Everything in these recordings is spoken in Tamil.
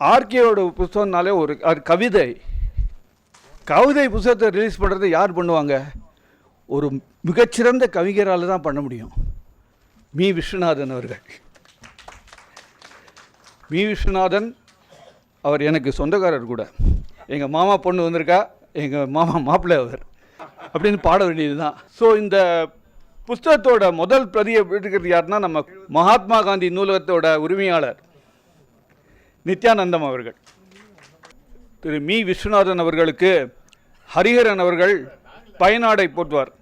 ஆர்கேயோட புஸ்தகம்னாலே ஒரு அது கவிதை. கவிதை புஸ்தகத்தை ரிலீஸ் பண்ணுறது யார் பண்ணுவாங்க? ஒரு மிகச்சிறந்த கவிஞரால் தான் பண்ண முடியும். மீ விஸ்வநாதன் அவர்கள். மீ விஸ்வநாதன் அவர் எனக்கு சொந்தக்காரர் கூட. எங்கள் மாமா பொண்ணு வந்திருக்கா எங்கள் மாமா மாப்பிள்ளை அவர். அப்படின்னு பாட வேண்டியது தான். ஸோ இந்த புஸ்தகத்தோட முதல் பிரதியை எடுக்கிறது யாருன்னா நம்ம மகாத்மா காந்தி நூலகத்தோட உரிமையாளர். நித்யானந்தம் அவர்கள். திரு மீ. விஸ்வநாதன் அவர்களுக்கு ஹரிஹரன் அவர்கள் பயனாடை போட்டுவார்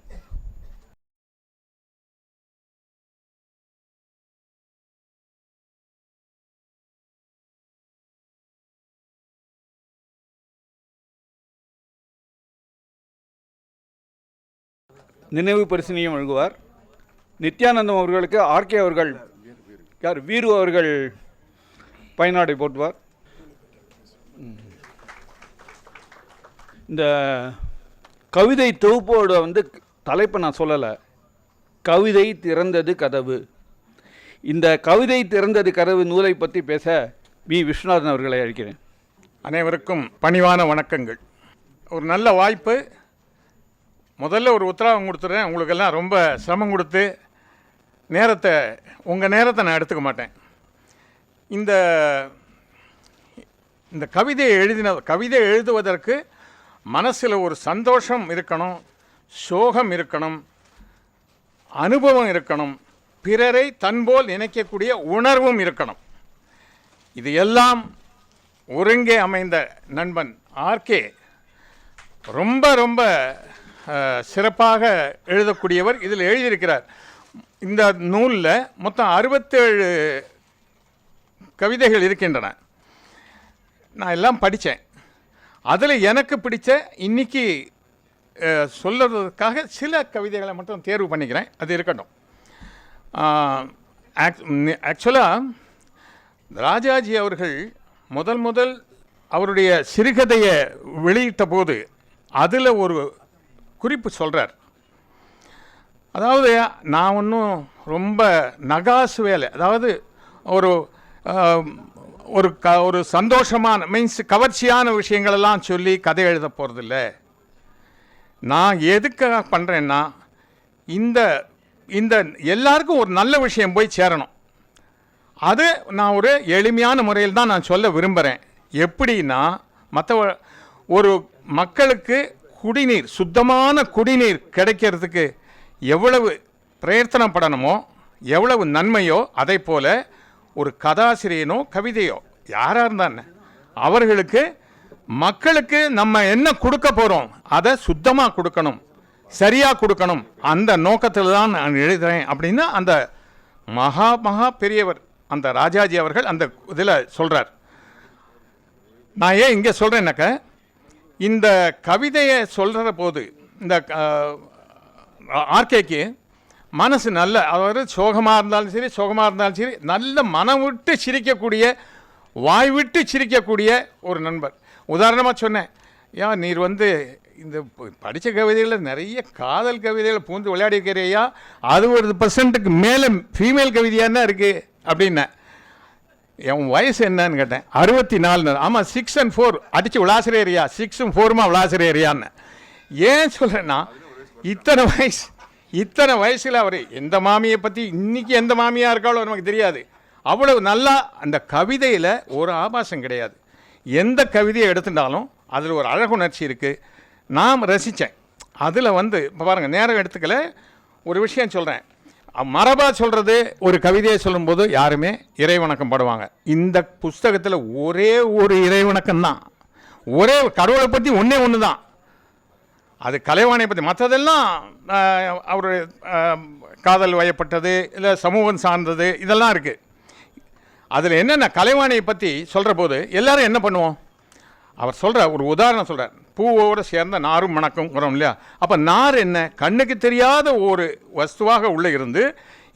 நினைவு பரிசனையும் வழங்குவார். நித்யானந்தம் அவர்களுக்கு ஆர்கே அவர்கள் யார்? வீரு அவர்கள் பயனாடை போட்டுவார். இந்த கவிதை தொகுப்போட வந்து தலைப்பை நான் சொல்லலை. கவிதை திறந்தது கதவு. இந்த கவிதை திறந்தது கதவு நூலை பற்றி பேச வி. விஸ்வநாதன் அவர்களை அழைக்கிறேன். அனைவருக்கும் பணிவான வணக்கங்கள். ஒரு நல்ல வாய்ப்பு. முதல்ல ஒரு உத்தரவாதம் கொடுத்துட்றேன் உங்களுக்கெல்லாம் ரொம்ப சிரமம் கொடுத்து நேரத்தை உங்கள் நேரத்தை நான் எடுத்துக்க மாட்டேன். இந்த இந்த கவிதையை எழுதின கவிதை எழுதுவதற்கு மனசில் ஒரு சந்தோஷம் இருக்கணும் சோகம் இருக்கணும் அனுபவம் இருக்கணும் பிறரை தன்போல் நினைக்கக்கூடிய உணர்வும் இருக்கணும். இது எல்லாம் ஒருங்கே அமைந்த நண்பன் ஆர்கே ரொம்ப ரொம்ப சிறப்பாக எழுதக்கூடியவர் இதில் எழுதியிருக்கிறார். இந்த நூலில் மொத்தம் அறுபத்தேழு கவிதைகள் இருக்கின்றன. நான் எல்லாம் படித்தேன். அதில் எனக்கு பிடிச்ச இன்னைக்கு சொல்லுறதுக்காக சில கவிதைகளை மட்டும் தேர்வு பண்ணிக்கிறேன். அது இருக்கட்டும். ஆக்சுவலாக ராஜாஜி அவர்கள் முதல் முதல் அவருடைய சிறுகதையை வெளியிட்ட போது அதில் ஒரு குறிப்பு சொல்கிறார் அதாவது நான் ஒன்றும் ரொம்ப நகாசு வேலை. அதாவது ஒரு ஒரு க ஒரு சந்தோஷமான மீன்ஸ் கவர்ச்சியான விஷயங்களெல்லாம் சொல்லி கதை எழுத போகிறதில்ல நான் எதுக்காக பண்ணுறேன்னா இந்த இந்த எல்லாருக்கும் ஒரு நல்ல விஷயம் போய் சேரணும். அது நான் ஒரு எளிமையான முறையில் தான் நான் சொல்ல விரும்புகிறேன் எப்படின்னா மற்ற ஒரு மக்களுக்கு குடிநீர் சுத்தமான குடிநீர் கிடைக்கிறதுக்கு எவ்வளவு பிரயத்தனப்படணுமோ எவ்வளவு நன்மையோ அதை போல் ஒரு கதாசிரியனோ கவிதையோ யாராக இருந்தான்னு அவர்களுக்கு மக்களுக்கு நம்ம என்ன கொடுக்க போகிறோம் அதை சுத்தமாக கொடுக்கணும் சரியாக கொடுக்கணும் அந்த நோக்கத்தில் தான் நான் எழுதுகிறேன் அப்படின்னு அந்த மகா மகா பெரியவர் அந்த ராஜாஜி அவர்கள் அந்த இதில் சொல்கிறார் நான் ஏன் இங்கே சொல்கிறேன்னாக்க இந்த கவிதையை சொல்கிற போது இந்த ஆர்கேக்கு மனசு நல்ல அதாவது சோகமாக இருந்தாலும் சரி சோகமாக இருந்தாலும் சரி நல்ல மனம் விட்டு சிரிக்கக்கூடிய வாய் விட்டு சிரிக்கக்கூடிய ஒரு நண்பர். உதாரணமாக சொன்னேன் ஏன் நீர் வந்து இந்த படித்த கவிதைகளில் நிறைய காதல் கவிதைகளை பூந்து விளையாடி இருக்கிறையா அது ஒரு பர்சன்ட்டுக்கு மேலே ஃபீமேல் கவிதையாக தான் இருக்குது அப்படின்னேன். என் வயசு என்னன்னு கேட்டேன். அறுபத்தி நாலு ஆமாம் சிக்ஸ் அண்ட் ஃபோர் அடித்து விளாசுறேரியா சிக்ஸும் ஃபோருமா விளாசுறேரியான்னு ஏன் சொல்கிறேன்னா இத்தனை வயசு இத்தனை வயசில் அவர் எந்த மாமியை பற்றி இன்றைக்கி எந்த மாமியாக இருக்காளோ நமக்கு தெரியாது. அவ்வளவு நல்லா அந்த கவிதையில் ஒரு ஆபாசம் கிடையாது. எந்த கவிதையை எடுத்துட்டாலும் அதில் ஒரு அழகுணர்ச்சி இருக்குது நான் ரசித்தேன் அதில் வந்து இப்போ பாருங்கள் நேரம் எடுத்துக்கல. ஒரு விஷயம் சொல்கிறேன் மரபாக சொல்கிறது ஒரு கவிதையை சொல்லும்போது யாருமே இறைவணக்கம் படுவாங்க. இந்த புஸ்தகத்தில் ஒரே ஒரு இறைவணக்கம் தான் ஒரே கடவுளை பற்றி ஒன்றே ஒன்று தான் அது கலைவாணை பற்றி மற்றதெல்லாம் அவர் காதல் வயப்பட்டது இல்லை சமூகம் சார்ந்தது இதெல்லாம் இருக்குது அதில் என்னென்ன கலைவாணியை பற்றி சொல்கிற போது எல்லோரும் என்ன பண்ணுவோம்? அவர் சொல்கிற ஒரு உதாரணம் சொல்கிறார் பூவோடு சேர்ந்த நாரும் மணக்கும் உரம் இல்லையா? அப்போ நார் என்ன? கண்ணுக்கு தெரியாத ஒரு வஸ்துவாக உள்ளே இருந்து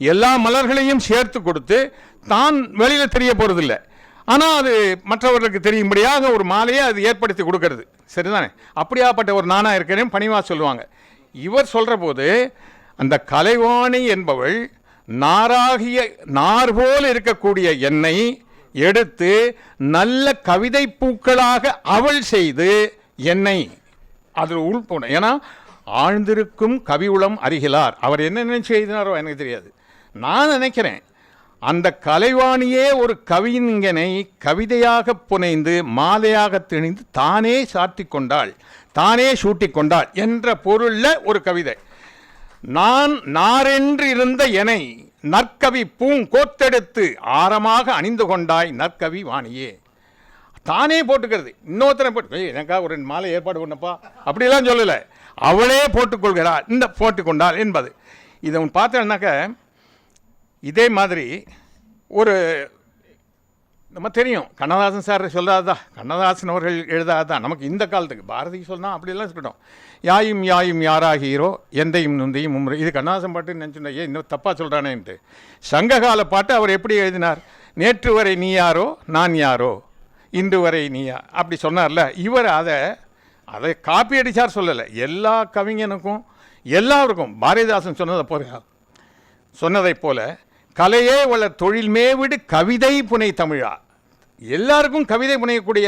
எல்லா மலர்களையும் சேர்த்து கொடுத்து தான் வெளியில் தெரிய போகிறதில்லை ஆனால் அது மற்றவர்களுக்கு தெரியும்படியாக ஒரு மாலையை அது ஏற்படுத்தி கொடுக்கறது. சரிதானே? அப்படியாப்பட்ட ஒரு நானாக இருக்கிறேன் பணிவாக சொல்லுவாங்க. இவர் சொல்கிற போது அந்த கலைவாணி என்பவள் நாராகிய நார் போல் இருக்கக்கூடிய என்னை எடுத்து நல்ல கவிதை பூக்களாக அவள் செய்து என்னை அதில் உள்போன ஏன்னா ஆழ்ந்திருக்கும் கவி உளம் அருகிலார். அவர் என்ன நினைச்சு எழுதினாரோ எனக்கு தெரியாது. நான் நினைக்கிறேன் அந்த கலைவாணியே ஒரு கவிஞனை கவிதையாக புனைந்து மாலையாக திணிந்து தானே சாத்தி கொண்டாள் தானே சூட்டி கொண்டாள் என்ற பொருளில் ஒரு கவிதை. நான் நாரென்று இருந்த எனை நற்கவி பூங்கோத்தெடுத்து ஆரமாக அணிந்து கொண்டாய் நற்கவி வாணியே. தானே போட்டுக்கிறது. இன்னொருத்தனை போட்டு எனக்கா எனக்காக ஒரு ரெண்டு மாலை ஏற்பாடு பண்ணப்பா? அப்படிலாம் சொல்லலை. அவளே போட்டுக்கொள்கிறாள் இந்த போட்டுக்கொண்டாள் என்பது. இதை உன் பார்த்தேன்னாக்க இதே மாதிரி ஒரு நம்ம தெரியும் கண்ணதாசன் சார் சொல்லாததா கண்ணதாசன் அவர்கள் எழுதாதான். நமக்கு இந்த காலத்துக்கு பாரதி சொன்னால் அப்படிலாம் இருக்கட்டும். யாயும் யாயும் யாராகீரோ எந்தையும் நுந்தையும் மும்முறை இது கண்ணதாசன் பாட்டுன்னு நினச்சுட்டேன். ஏன் இன்னும் தப்பாக சொல்கிறானேன்ட்டு சங்ககால பாட்டு அவர் எப்படி எழுதினார்? நேற்று வரை நீ யாரோ நான் யாரோ? இன்று வரை நீ யா அப்படி சொன்னார்ல. இவர் அதை அதை காப்பி அடித்தார் சொல்லலை. எல்லா கவிஞனுக்கும் எல்லாருக்கும் பாரதிதாசன் சொன்னதை போல சொன்னதைப் போல கலையே உள்ள தொழில் மேவிடு கவிதை புனை தமிழா. எல்லாருக்கும் கவிதை புனையக்கூடிய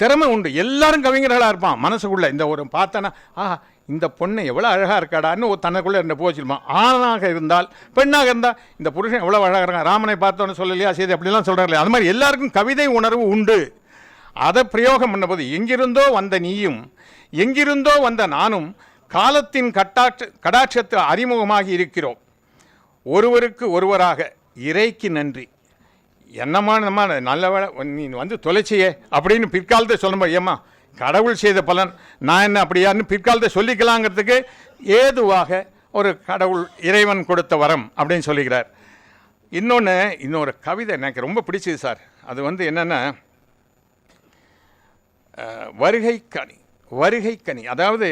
திறமை உண்டு. எல்லாரும் கவிஞர்களாக இருப்பான். மனசுக்குள்ள இந்த ஒரு பார்த்தனா ஆ இந்த பொண்ணு எவ்வளோ அழகாக இருக்காடான்னு ஒரு தனக்குள்ளே ரெண்டு போச்சிருப்பான் ஆணாக இருந்தால் பெண்ணாக இருந்தால் இந்த புருஷன் எவ்வளோ அழகாக இருக்கான். ராமனை பார்த்தோன்னு சொல்லலையா சரி அப்படிலாம் சொல்கிறாங்களே அது மாதிரி எல்லாருக்கும் கவிதை உணர்வு உண்டு. அதை பிரயோகம் பண்ணும்போது எங்கிருந்தோ வந்த நீயும் எங்கிருந்தோ வந்த நானும் காலத்தின் கட்டாட்ச கடாட்சத்து அறிமுகமாகி இருக்கிறோம். ஒருவருக்கு ஒருவராக இறைக்கு நன்றி. என்னம்மா நம்ம நல்ல வேலை நீ வந்து தொலைச்சியே அப்படின்னு பிற்காலத்தை சொல்லும்போது ஏம்மா கடவுள் செய்த பலன் நான் என்ன அப்படியான்னு பிற்காலத்தை சொல்லிக்கலாங்கிறதுக்கு ஏதுவாக ஒரு கடவுள் இறைவன் கொடுத்த வரம் அப்படின்னு சொல்லிக்கிறார். இன்னொன்று இன்னொரு கவிதை எனக்கு ரொம்ப பிடிச்சது சார். அது வந்து என்னென்னா வருகை கனி வருகை கனி அதாவது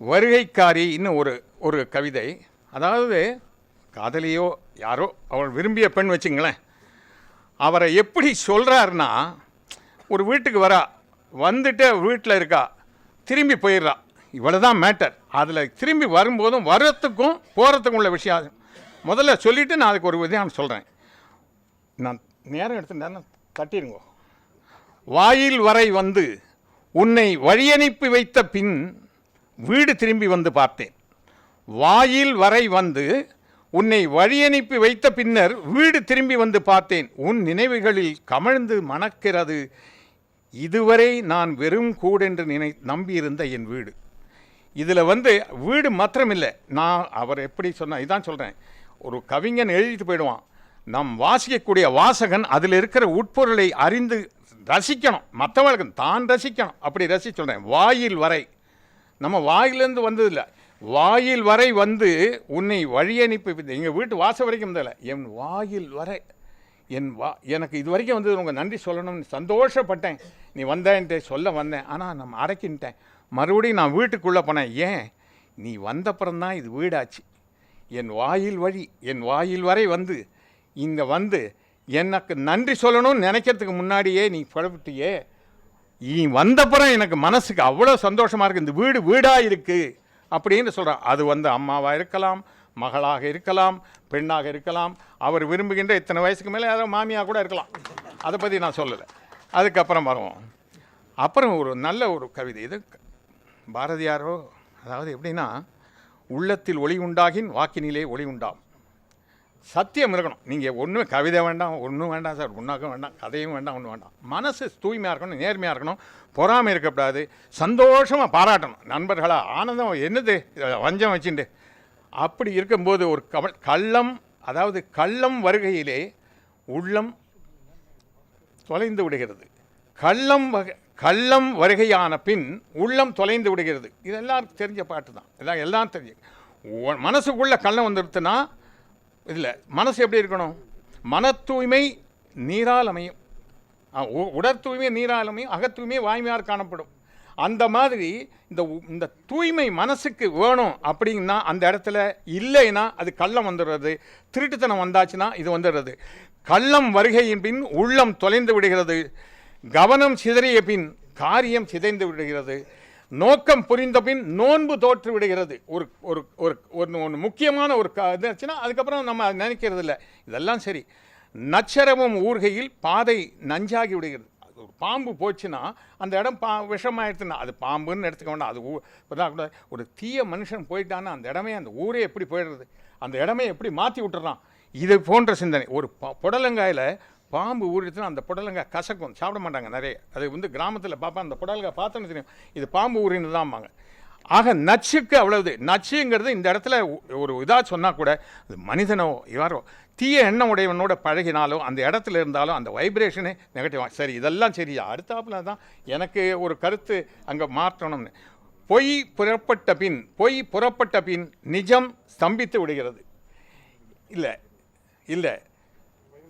வருகைக்காரி இன்னும் ஒரு ஒரு கவிதை. அதாவது காதலியோ யாரோ அவள் விரும்பிய பெண் வச்சுங்களேன். அவரை எப்படி சொல்கிறாருன்னா ஒரு வீட்டுக்கு வரா வந்துட்டு வீட்டில் இருக்கா திரும்பி போயிடுறா. இவ்வளோ தான் மேட்டர் அதில் திரும்பி வரும்போதும் வரத்துக்கும் போகிறதுக்கும் உள்ள விஷயம் முதல்ல சொல்லிவிட்டு நான் அதுக்கு ஒரு விதம் சொல்கிறேன் நான் நேரம் எடுத்துட்டேன்னா தட்டிடுங்கோ வாயில் வரை வந்து உன்னை வழியனுப்பி வைத்த பின் வீடு திரும்பி வந்து பார்த்தேன். வாயில் வரை வந்து உன்னை வழியனுப்பி வைத்த பின்னர் வீடு திரும்பி வந்து பார்த்தேன். உன் நினைவுகளில் கமழ்ந்து மணக்கிறது. இதுவரை நான் வெறும் கூடென்று நினை நம்பியிருந்த என் வீடு. இதில் வந்து வீடு மாத்திரமில்லை. நான் அவர் எப்படி சொன்ன இதான் சொல்கிறேன் ஒரு கவிஞன் எழுதிட்டு போயிடுவான். நம் வாசிக்கக்கூடிய வாசகன் அதில் இருக்கிற உட்பொருளை அறிந்து ரசிக்கணும். மற்றவர்களுக்கு தான் ரசிக்கணும். அப்படி ரசி சொல்கிறேன் வாயில் வரை. நம்ம வாயிலேருந்து வந்ததில்லை. வாயில் வரை வந்து உன்னை வழி அனுப்பி எங்கள் வீட்டு வாசல் வரைக்கும் வந்ததில்ல என் வாயில் வரை என் வா எனக்கு இது வரைக்கும் வந்து உங்கள் நன்றி சொல்லணும்னு சந்தோஷப்பட்டேன். நீ வந்தேன்ட்டு சொல்ல வந்தேன். ஆனால் நான் அடக்கின்ட்டேன். மறுபடியும் நான் வீட்டுக்குள்ளே போனேன். ஏன்? நீ வந்தப்புறம்தான் இது வீடாச்சு. என் வாயில் வழி என் வாயில் வரை வந்து இங்கே வந்து எனக்கு நன்றி சொல்லணும்னு நினைக்கிறதுக்கு முன்னாடியே நீ புறப்பட்டியே நீ வந்தப்புறம் எனக்கு மனசுக்கு அவ்வளோ சந்தோஷமாக இருக்குது இந்த வீடு வீடாக இருக்குது அப்படின்னு சொல்கிறான் அது வந்து அம்மாவாக இருக்கலாம் மகளாக இருக்கலாம் பெண்ணாக இருக்கலாம். அவர் விரும்புகின்ற இத்தனை வயசுக்கு மேலே யாரோ மாமியாக கூட இருக்கலாம். அதை பற்றி நான் சொல்லலை. அதுக்கப்புறம் வருவோம். அப்புறம் ஒரு நல்ல ஒரு கவிதை. இது பாரதியாரோ அதாவது எப்படின்னா உள்ளத்தில் ஒளி உண்டாகின் வாக்கினிலே ஒளி உண்டாம். சத்தியம் இருக்கணும். நீங்கள் ஒன்றுமே கவிதை வேண்டாம் ஒன்றும் வேண்டாம் சார். ஒன்றாக்கும் வேண்டாம் கதையும் வேண்டாம் ஒன்றும் வேண்டாம். மனசு தூய்மையாக இருக்கணும் நேர்மையாக இருக்கணும். பொறாமை இருக்கக்கூடாது. சந்தோஷமாக பாராட்டணும். நண்பர்களாக ஆனந்தம் என்னது? இதை வஞ்சம் வச்சுட்டு அப்படி இருக்கும்போது ஒரு கவ கள்ளம் அதாவது கள்ளம் வருகையிலே உள்ளம் தொலைந்து விடுகிறது. கள்ளம் வகை கள்ளம் வருகையான பின் உள்ளம் தொலைந்து விடுகிறது. இது தெரிஞ்ச பாட்டு தான். இதான் எல்லாம் தெரிஞ்சு மனசுக்குள்ளே கள்ளம் வந்துடுத்துனா இதில் மனசு எப்படி இருக்கணும்? மன தூய்மை நீரால் அமையும். உடற் தூய்மை நீரால் அமையும் அகத்தூய்மை வாய்மையார் காணப்படும். அந்த மாதிரி இந்த இந்த தூய்மை மனசுக்கு வேணும் அப்படின்னா அந்த இடத்துல இல்லைன்னா அது கள்ளம் வந்துடுறது திருட்டுத்தனம் வந்தாச்சுன்னா இது வந்துடுறது. கள்ளம் வருகையின் பின் உள்ளம் தொலைந்து விடுகிறது. கவனம் சிதறிய பின் காரியம் சிதைந்து விடுகிறது. நோக்கம் புரிந்த பின் நோன்பு தோற்று விடுகிறது. ஒரு ஒரு ஒரு ஒன்று ஒன்று முக்கியமான ஒரு க இதுச்சுன்னா அதுக்கப்புறம் நம்ம அதை நினைக்கிறது இல்லை இதெல்லாம் சரி. நச்சரவம் ஊர்கையில் பாதை நஞ்சாகி விடுகிறது. ஒரு பாம்பு போச்சுன்னா அந்த இடம் பா விஷமாயிடுச்சுன்னா அது பாம்புன்னு எடுத்துக்க வேண்டாம். அது ஊ கூட ஒரு தீய மனுஷன் போயிட்டான்னா அந்த இடமே அந்த ஊரே எப்படி போயிடுறது? அந்த இடமே எப்படி மாற்றி விட்டுறான்? இது போன்ற சிந்தனை. ஒரு ப புடலங்காயில் பாம்பு ஊறிடுச்சுன்னா அந்த புடலங்க கசக்கும். சாப்பிட மாட்டாங்க நிறைய. அது வந்து கிராமத்தில் பார்ப்பேன் அந்த புடலங்க பார்த்தோன்னு தெரியும். இது பாம்பு ஊறின்னு தான்பாங்க ஆக நச்சுக்கு அவ்வளவு நச்சுங்கிறது இந்த இடத்துல ஒரு இதாக சொன்னால் கூட அது மனிதனோ யாரோ தீய எண்ணம் உடையவனோட பழகினாலும் அந்த இடத்துல இருந்தாலும் அந்த வைப்ரேஷனே நெகட்டிவாக சரி இதெல்லாம் சரியா அடுத்தாப்புல தான் எனக்கு ஒரு கருத்து அங்கே மாற்றணும்னு. பொய் புறப்பட்ட பின் பொய் புறப்பட்ட பின் நிஜம் ஸ்தம்பித்து விடுகிறது. இல்லை இல்லை.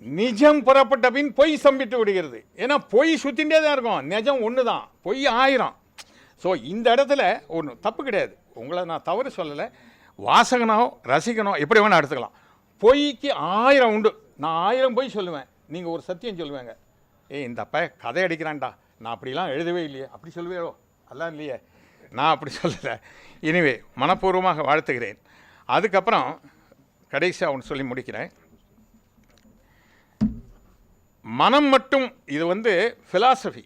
நிஜம் புறப்பட்ட பின் பொய் சம்பிட்டு விடுகிறது. ஏன்னா பொய் சுத்தின்றே தான் இருக்கும். நிஜம் ஒன்று தான் பொய் ஆயிரம். ஸோ இந்த இடத்துல ஒன்று தப்பு கிடையாது. உங்களை நான் தவறு சொல்லலை. வாசகனோ ரசிகனோ எப்படி வேணால் எடுத்துக்கலாம். பொய்க்கு ஆயிரம் உண்டு. நான் ஆயிரம் பொய் சொல்லுவேன். நீங்கள் ஒரு சத்தியம் சொல்லுவேங்க. ஏய் இந்த அப்ப கதை அடிக்கிறான்டா. நான் அப்படிலாம் எழுதவே இல்லையே. அப்படி சொல்லுவேயோ அதெல்லாம் இல்லையே. நான் அப்படி சொல்லலை. இனிவே மனப்பூர்வமாக வாழ்த்துகிறேன். அதுக்கப்புறம் கடைசியாக ஒன்று சொல்லி முடிக்கிறேன். மனம் மட்டும் இது வந்து ஃபிலாசபி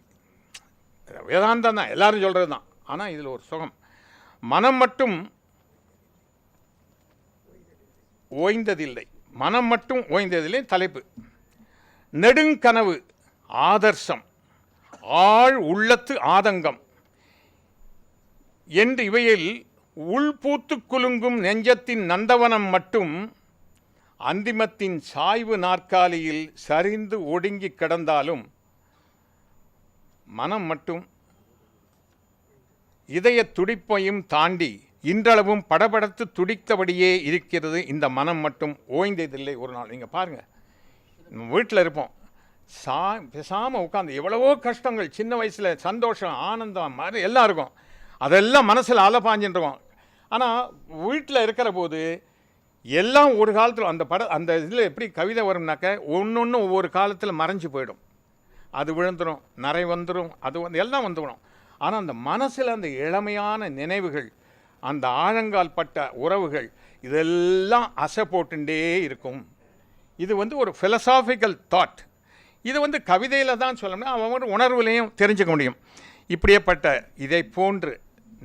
வேதாந்தம் தான் எல்லாரும் சொல்கிறது தான். ஆனால் இதில் ஒரு சுகம். மனம் மட்டும் ஓய்ந்ததில்லை. மனம் மட்டும் ஓய்ந்ததில்லை தலைப்பு. நெடுங்கனவு ஆதர்சம். ஆழ் உள்ளத்து ஆதங்கம். என்று இவையில் உள்பூத்து குலுங்கும் நெஞ்சத்தின் நந்தவனம் மட்டும் அந்திமத்தின் சாய்வு நாற்காலியில் சரிந்து ஒடுங்கி கிடந்தாலும் மனம் மட்டும் இதய துடிப்பையும் தாண்டி இன்றளவும் படபடத்து துடித்தபடியே இருக்கிறது. இந்த மனம் மட்டும் ஓய்ந்ததில்லை ஒரு நாள். நீங்கள் பாருங்கள் வீட்டில் இருப்போம். சா பேசாமல் உட்காந்து எவ்வளவோ கஷ்டங்கள் சின்ன வயசில் சந்தோஷம் ஆனந்தம் மாதிரி எல்லாம் இருக்கும். அதெல்லாம் மனசில் அலப்பாஞ்சின்னு இருக்கும். ஆனால் வீட்டில் இருக்கிற போது எல்லாம் ஒரு காலத்தில் அந்த பட அந்த இதில் எப்படி கவிதை வரும்னாக்க ஒன்று ஒன்று ஒவ்வொரு காலத்தில் மறைஞ்சு போயிடும். அது விழுந்துடும் நரை வந்துடும் அது வந்து எல்லாம் வந்துவிடும் ஆனால் அந்த மனசில் அந்த இளமையான நினைவுகள் அந்த ஆழங்கால் பட்ட உறவுகள் இதெல்லாம் அசை போட்டுண்டே இருக்கும். இது வந்து ஒரு ஃபிலசாஃபிக்கல் தாட் இது வந்து கவிதையில் தான் சொல்லணும்னா அவன் ஒரு உணர்வுலையும் தெரிஞ்சுக்க முடியும். இப்படியேப்பட்ட இதை போன்று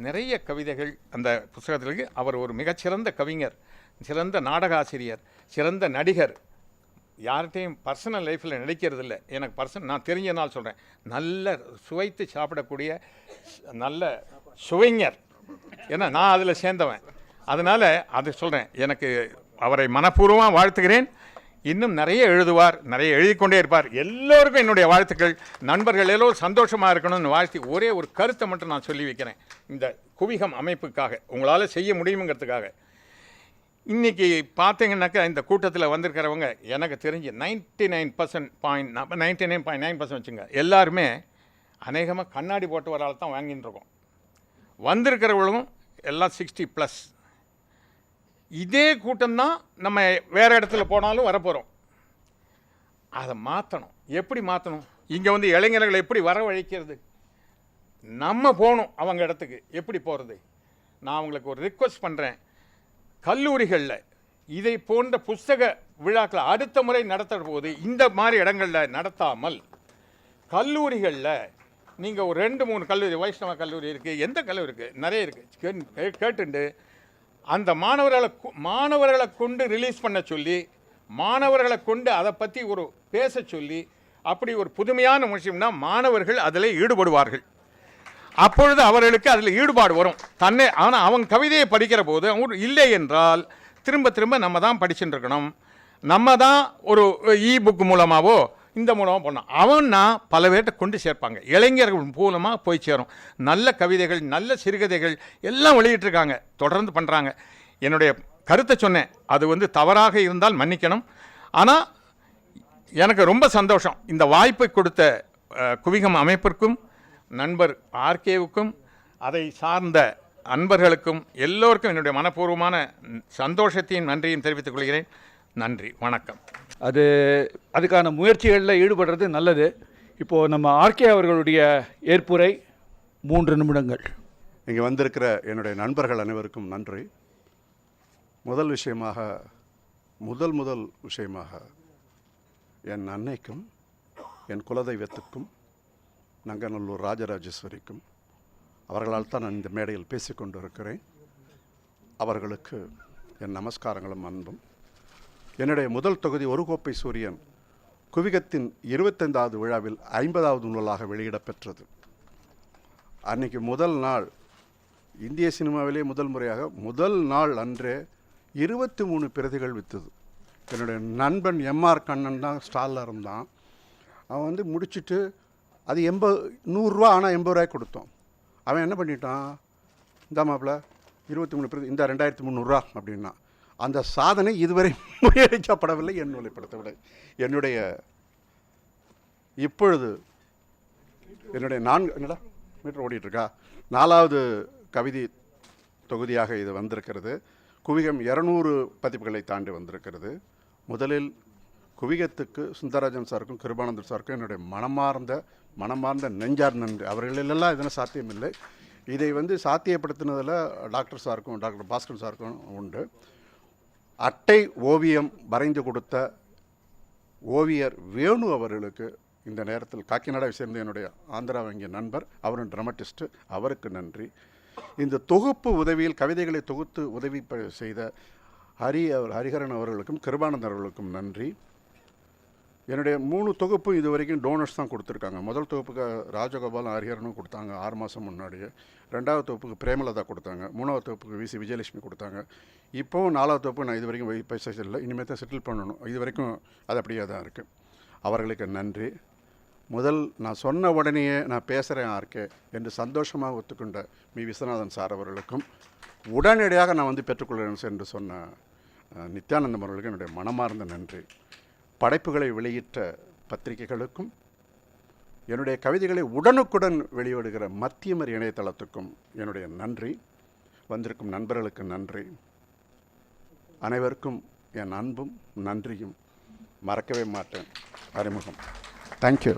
நிறைய கவிதைகள் அந்த புத்தகத்தில் அவர் ஒரு மிகச்சிறந்த கவிஞர். சிறந்த நாடகாசிரியர் சிறந்த நடிகர். யார்கிட்டையும் பர்சனல் லைஃப்பில் நடிக்கிறது இல்லை எனக்கு பர்சன் நான் தெரிஞ்ச நாள் சொல்கிறேன் நல்ல சுவைத்து சாப்பிடக்கூடிய நல்ல சுவைஞர். ஏன்னா நான் அதில் சேர்ந்தவன். அதனால் அது சொல்கிறேன் எனக்கு அவரை மனப்பூர்வமாக வாழ்த்துகிறேன். இன்னும் நிறைய எழுதுவார் நிறைய எழுதிக்கொண்டே இருப்பார். எல்லோருக்கும் என்னுடைய வாழ்த்துக்கள். நண்பர்கள் எல்லோரும் சந்தோஷமாக இருக்கணும்னு வாழ்த்தி ஒரே ஒரு கருத்தை மட்டும் நான் சொல்லி வைக்கிறேன். இந்த குவிகம் அமைப்புக்காக உங்களால் செய்ய முடியுங்கிறதுக்காக இன்றைக்கி பார்த்தீங்கன்னாக்கா இந்த கூட்டத்தில் வந்திருக்கிறவங்க எனக்கு தெரிஞ்சு ninety nine percent point ninety nine point nine percent வச்சுங்க. எல்லாருமே அநேகமாக கண்ணாடி போட்டு வரால் தான் வாங்கின்னு இருக்கோம். வந்திருக்கிறவங்களும் எல்லாம் சிக்ஸ்டி ப்ளஸ் இதே கூட்டம்தான் நம்ம வேறு இடத்துல போனாலும் வரப்போகிறோம் அதை மாற்றணும் எப்படி மாற்றணும் இங்கே வந்து இளைஞர்களை எப்படி வரவழைக்கிறது? நம்ம போகணும் அவங்க இடத்துக்கு. எப்படி போகிறது நான் அவங்களுக்கு ஒரு ரிக்வஸ்ட் பண்ணுறேன் கல்லூரிகளில் இதை போன்ற புஸ்தக விழாக்களை அடுத்த முறை நடத்துகிற போது இந்த மாதிரி இடங்களில் நடத்தாமல் கல்லூரிகளில் நீங்கள் ஒரு ரெண்டு மூணு கல்லூரி வைஷ்ணவ கல்லூரி இருக்குது எந்த கல்லூரி இருக்குது நிறைய இருக்குது கேட்டுண்டு. அந்த மாணவர்களை மாணவர்களை கொண்டு ரிலீஸ் பண்ண சொல்லி மாணவர்களை கொண்டு அதை பற்றி ஒரு பேச சொல்லி அப்படி ஒரு புதுமையான விஷயம்னா மாணவர்கள் அதில் ஈடுபடுவார்கள். அப்பொழுது அவர்களுக்கு அதில் ஈடுபாடு வரும். தன்னை ஆனால் அவன் கவிதையை படிக்கிற போது அவங்க இல்லை என்றால் திரும்ப திரும்ப நம்ம தான் படிச்சுட்டு இருக்கணும் நம்ம தான் ஒரு இ புக் மூலமாகவோ இந்த மூலமாக பண்ணோம் அவன்னா பல பேர்கிட்ட கொண்டு சேர்ப்பாங்க. இளைஞர்கள் மூலமாக போய் சேரும். நல்ல கவிதைகள் நல்ல சிறுகதைகள் எல்லாம் வெளியிட்டிருக்காங்க. தொடர்ந்து பண்ணுறாங்க என்னுடைய கருத்தை சொன்னேன். அது வந்து தவறாக இருந்தால் மன்னிக்கணும். ஆனால் எனக்கு ரொம்ப சந்தோஷம். இந்த வாய்ப்பை கொடுத்த குவிகம் அமைப்பிற்கும் நண்பர் ஆர்கேவுக்கும் அதை சார்ந்த அன்பர்களுக்கும் எல்லோருக்கும் என்னுடைய மனப்பூர்வமான சந்தோஷத்தையும் நன்றியும் தெரிவித்துக் கொள்கிறேன். நன்றி வணக்கம். அது அதுக்கான முயற்சிகளில் ஈடுபடுறது நல்லது. இப்போது நம்ம ஆர்கே அவர்களுடைய ஏற்புரை மூன்று நிமிடங்கள். இங்கே வந்திருக்கிற என்னுடைய நண்பர்கள் அனைவருக்கும் நன்றி. முதல் விஷயமாக முதல் முதல் விஷயமாக என் அன்னைக்கும் என் குலதெய்வத்துக்கும் நங்கநல்லூர் ராஜராஜேஸ்வரிக்கும் அவர்களால் தான் நான் இந்த மேடையில் பேசிக்கொண்டு இருக்கிறேன் அவர்களுக்கு என் நமஸ்காரங்களும் அன்பும். என்னுடைய முதல் தொகுதி ஒரு கோப்பை சூரியன் குவிகத்தின் இருபத்தைந்தாவது விழாவில் ஐம்பதாவது நூலாக வெளியிடப்பெற்றது. அன்னைக்கு முதல் நாள் இந்திய சினிமாவிலே முதல் முறையாக முதல் நாள் அன்றே இருபத்தி மூணு பிரதிகள் விற்றது என்னுடைய நண்பன் எம்ஆர் கண்ணன் தான் ஸ்டாலில் இருந்தான் அவன் வந்து முடிச்சுட்டு அது எண்பது நூறுரூவா ஆனால் எண்பது ரூபாய்க்கு கொடுத்தோம். அவன் என்ன பண்ணிட்டான்? இந்த மாப்பிள்ள இருபத்தி மூணு பிரதி இந்த ரெண்டாயிரத்தி முந்நூறுரூவா அப்படின்னா அந்த சாதனை இதுவரை முறியடிக்கப்படவில்லை என் நூலைப்படுத்தவில்லை என்னுடைய இப்பொழுது என்னுடைய நான்கு என்னடா மீட்டர் ஓடிட்டுருக்கா? நாலாவது கவிதை தொகுதியாக இது வந்திருக்கிறது. குவிகம் இரநூறு பதிப்புகளை தாண்டி வந்திருக்கிறது. முதலில் குவிகத்துக்கு சுந்தரராஜன் சாருக்கும் கிருபானந்தர் சாருக்கும் என்னுடைய மனமார்ந்த மனமார்ந்த நெஞ்சார் நன்றி அவர்களெல்லாம் இதெல்லாம் சாத்தியமில்லை. இதை வந்து சாத்தியப்படுத்தினதில் டாக்டர் சாருக்கும் டாக்டர் பாஸ்கர் சாருக்கும் உண்டு. அட்டை ஓவியம் வரைந்து கொடுத்த ஓவியர் வேணு அவர்களுக்கு இந்த நேரத்தில் காக்கிநாடாவை சேர்ந்த என்னுடைய ஆந்திரா வங்கிய நண்பர் அவரும் ட்ரமட்டிஸ்ட்டு அவருக்கு நன்றி. இந்த தொகுப்பு உதவியில் கவிதைகளை தொகுத்து உதவி செய்த ஹரி அவர் ஹரிஹரன் அவர்களுக்கும் கிருபானந்தர் அவர்களுக்கும் நன்றி. என்னுடைய மூணு தொகுப்பு இது வரைக்கும் டோனர்ஸ் தான் கொடுத்துருக்காங்க. முதல் தொகுப்புக்கு ராஜகோபாலும் ஹரிஹரனும் கொடுத்தாங்க ஆறு மாதம் முன்னாடியே. ரெண்டாவது தொகுப்புக்கு பிரேமலதா கொடுத்தாங்க மூணாவது தொகுப்புக்கு விசி விஜயலட்சுமி கொடுத்தாங்க. இப்போவும் நாலாவது தொகுப்பு நான் இது வரைக்கும் பைசா இல்லை இனிமேல் தான் செட்டில் பண்ணணும். இது வரைக்கும் அது அப்படியே தான் இருக்குது அவர்களுக்கு நன்றி. முதல் நான் சொன்ன உடனேயே நான் பேசுகிறேன் ஆர்கே என்று சந்தோஷமாக ஒத்துக்கொண்ட மி. விஸ்வநாதன் சார் அவர்களுக்கும் உடனடியாக நான் வந்து பெற்றுக்கொள்கிறேன் என்று சொன்ன நித்யானந்தம் அவர்களுக்கு என்னுடைய மனமார்ந்த நன்றி. படைப்புகளை வெளியிட்ட பத்திரிகைகளுக்கும் என்னுடைய கவிதைகளை உடனுக்குடன் வெளியிடுகிற மத்தியமர் இணையதளத்துக்கும் என்னுடைய நன்றி. வந்திருக்கும் நண்பர்களுக்கு நன்றி. அனைவருக்கும் என் அன்பும் நன்றியும் மறக்கவே மாட்டேன். அறிமுகம். தேங்க்யூ